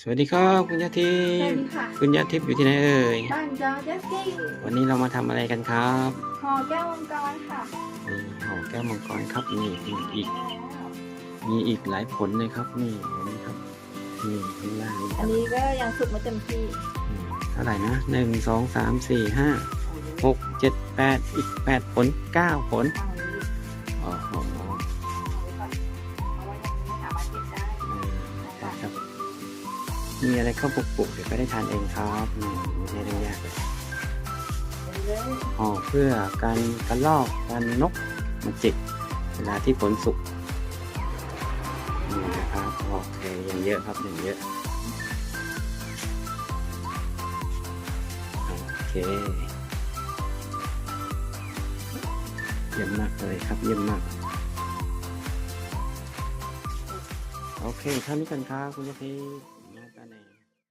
สวัสดีครับคุณยาทิสวัพสย์ดีค่ะคุณยาทิพย์อยู่ที่ไหนเอ่ยบ้านจอเจสกี้วันนี้เรามาทำอะไรกันครับห่อแก้วมังกรค่ะนี่ห่อแก้วมังกรครับนี่มีอีก มีอีกหลายผลเลยครับนี่อันนี้ครับนี่ข้างล่างนี่คอัรันบนี้ก็ยังสุกไม่เต็มที่อืมเท่าไหร่นะหนึ่งสองสามสี่ห้าหกเจ็ดแปดอีกแปดผลเก้าผล มีอะไรเข้าปลุกๆเดี๋ยวก็ได้ทานเองครับนี่ไม่ได้เรื่องยากเลยห่อเพื่อการกระลอกการนกมาจิกเวลาที่ฝนสุกนี่นะครับโอเคย่างเยอะครับย่งเยอะโอเคเยี่ยมมากเลยครับเยี่ยมมากโอเคเท่านี้กันครับคุณยพีมาตาเน